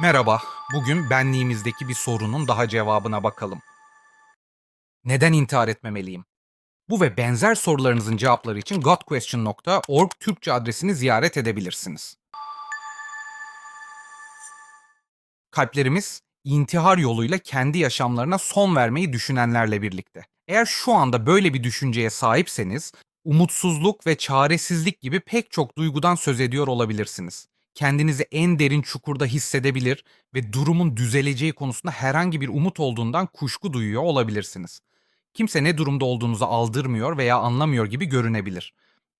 Merhaba, bugün benliğimizdeki bir sorunun daha cevabına bakalım. Neden intihar etmemeliyim? Bu ve benzer sorularınızın cevapları için godquestion.org Türkçe adresini ziyaret edebilirsiniz. Kalplerimiz intihar yoluyla kendi yaşamlarına son vermeyi düşünenlerle birlikte. Eğer şu anda böyle bir düşünceye sahipseniz, umutsuzluk ve çaresizlik gibi pek çok duygudan söz ediyor olabilirsiniz. Kendinizi en derin çukurda hissedebilir ve durumun düzeleceği konusunda herhangi bir umut olduğundan kuşku duyuyor olabilirsiniz. Kimse ne durumda olduğunuzu aldırmıyor veya anlamıyor gibi görünebilir.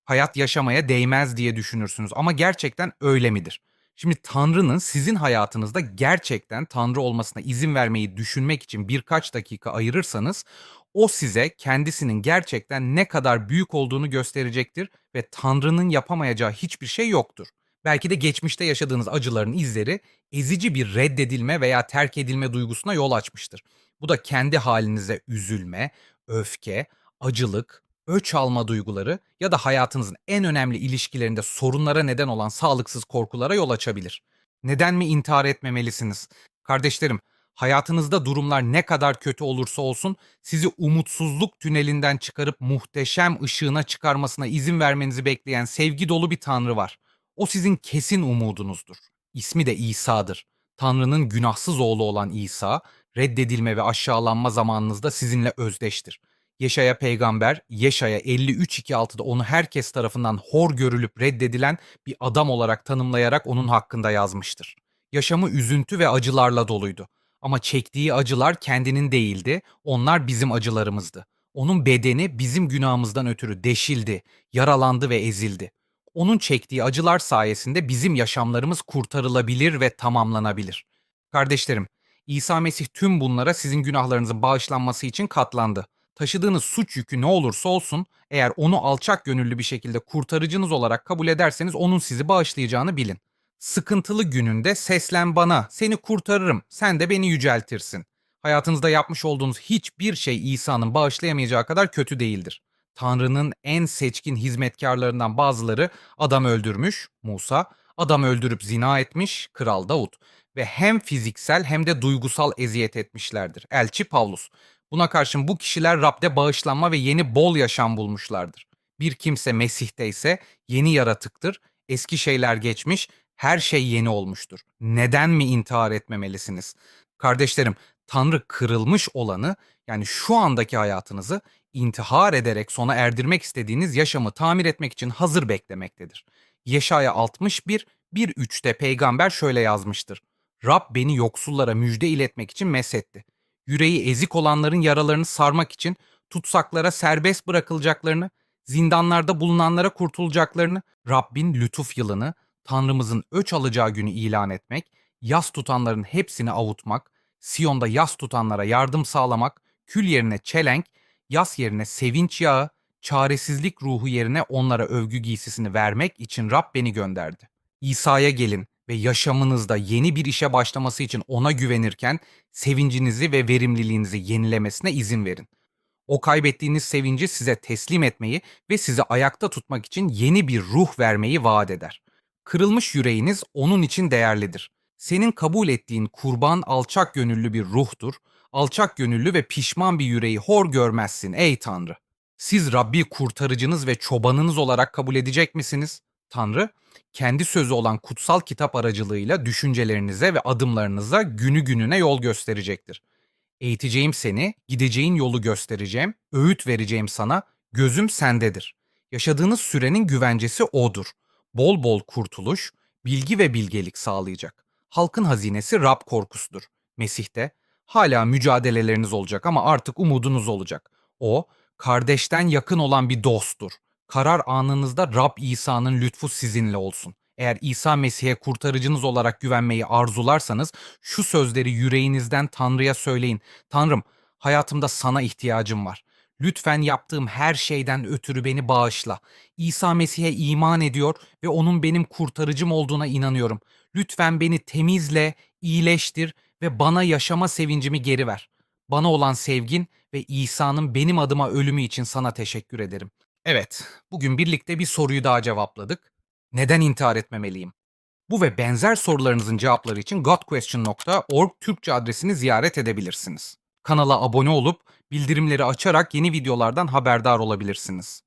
Hayat yaşamaya değmez diye düşünürsünüz ama gerçekten öyle midir? Şimdi Tanrı'nın sizin hayatınızda gerçekten Tanrı olmasına izin vermeyi düşünmek için birkaç dakika ayırırsanız o size kendisinin gerçekten ne kadar büyük olduğunu gösterecektir ve Tanrı'nın yapamayacağı hiçbir şey yoktur. Belki de geçmişte yaşadığınız acıların izleri ezici bir reddedilme veya terk edilme duygusuna yol açmıştır. Bu da kendi halinize üzülme, öfke, acılık, öç alma duyguları ya da hayatınızın en önemli ilişkilerinde sorunlara neden olan sağlıksız korkulara yol açabilir. Neden mi intihar etmemelisiniz? Kardeşlerim, hayatınızda durumlar ne kadar kötü olursa olsun sizi umutsuzluk tünelinden çıkarıp muhteşem ışığına çıkarmasına izin vermenizi bekleyen sevgi dolu bir Tanrı var. O sizin kesin umudunuzdur. İsmi de İsa'dır. Tanrı'nın günahsız oğlu olan İsa, reddedilme ve aşağılanma zamanınızda sizinle özdeştir. Yeşaya peygamber, Yeşaya 53.2.6'da onu herkes tarafından hor görülüp reddedilen bir adam olarak tanımlayarak onun hakkında yazmıştır. Yaşamı üzüntü ve acılarla doluydu. Ama çektiği acılar kendinin değildi, onlar bizim acılarımızdı. Onun bedeni bizim günahımızdan ötürü deşildi, yaralandı ve ezildi. Onun çektiği acılar sayesinde bizim yaşamlarımız kurtarılabilir ve tamamlanabilir. Kardeşlerim, İsa Mesih tüm bunlara sizin günahlarınızın bağışlanması için katlandı. Taşıdığınız suç yükü ne olursa olsun, eğer onu alçak gönüllü bir şekilde kurtarıcınız olarak kabul ederseniz onun sizi bağışlayacağını bilin. Sıkıntılı gününde seslen bana, seni kurtarırım, sen de beni yüceltirsin. Hayatınızda yapmış olduğunuz hiçbir şey İsa'nın bağışlayamayacağı kadar kötü değildir. Tanrı'nın en seçkin hizmetkarlarından bazıları adam öldürmüş, Musa, adam öldürüp zina etmiş, Kral Davut ve hem fiziksel hem de duygusal eziyet etmişlerdir. Elçi Pavlus. Buna karşın bu kişiler Rab'de bağışlanma ve yeni bol yaşam bulmuşlardır. Bir kimse Mesih'te ise yeni yaratıktır, eski şeyler geçmiş, her şey yeni olmuştur. Neden mi intihar etmemelisiniz? Kardeşlerim, Tanrı kırılmış olanı yani şu andaki hayatınızı intihar ederek sona erdirmek istediğiniz yaşamı tamir etmek için hazır beklemektedir. Yeşaya 61 1.3'te peygamber şöyle yazmıştır. Rab beni yoksullara müjde iletmek için mesetti. Yüreği ezik olanların yaralarını sarmak için tutsaklara serbest bırakılacaklarını, zindanlarda bulunanlara kurtulacaklarını, Rabbin lütuf yılını, Tanrımızın öç alacağı günü ilan etmek, yas tutanların hepsini avutmak, Siyon'da yas tutanlara yardım sağlamak, kül yerine çelenk, yas yerine sevinç yağı, çaresizlik ruhu yerine onlara övgü giysisini vermek için Rab beni gönderdi. İsa'ya gelin ve yaşamınızda yeni bir işe başlaması için ona güvenirken sevincinizi ve verimliliğinizi yenilemesine izin verin. O kaybettiğiniz sevinci size teslim etmeyi ve sizi ayakta tutmak için yeni bir ruh vermeyi vaat eder. Kırılmış yüreğiniz onun için değerlidir. Senin kabul ettiğin kurban alçak gönüllü bir ruhtur. Alçak gönüllü ve pişman bir yüreği hor görmezsin ey Tanrı. Siz Rabbi kurtarıcınız ve çobanınız olarak kabul edecek misiniz? Tanrı, kendi sözü olan kutsal kitap aracılığıyla düşüncelerinize ve adımlarınıza günü gününe yol gösterecektir. Eğiteceğim seni, gideceğin yolu göstereceğim, öğüt vereceğim sana, gözüm sendedir. Yaşadığınız sürenin güvencesi odur. Bol bol kurtuluş, bilgi ve bilgelik sağlayacak. Halkın hazinesi Rab korkusudur. Mesih'te hala mücadeleleriniz olacak ama artık umudunuz olacak. O, kardeşten yakın olan bir dosttur. Karar anınızda Rab İsa'nın lütfu sizinle olsun. Eğer İsa Mesih'e kurtarıcınız olarak güvenmeyi arzularsanız şu sözleri yüreğinizden Tanrı'ya söyleyin. Tanrım, hayatımda sana ihtiyacım var. Lütfen yaptığım her şeyden ötürü beni bağışla. İsa Mesih'e iman ediyor ve onun benim kurtarıcım olduğuna inanıyorum. Lütfen beni temizle, iyileştir ve bana yaşama sevincimi geri ver. Bana olan sevgin ve İsa'nın benim adıma ölümü için sana teşekkür ederim. Evet, bugün birlikte bir soruyu daha cevapladık. Neden intihar etmemeliyim? Bu ve benzer sorularınızın cevapları için gotquestion.org Türkçe adresini ziyaret edebilirsiniz. Kanala abone olup bildirimleri açarak yeni videolardan haberdar olabilirsiniz.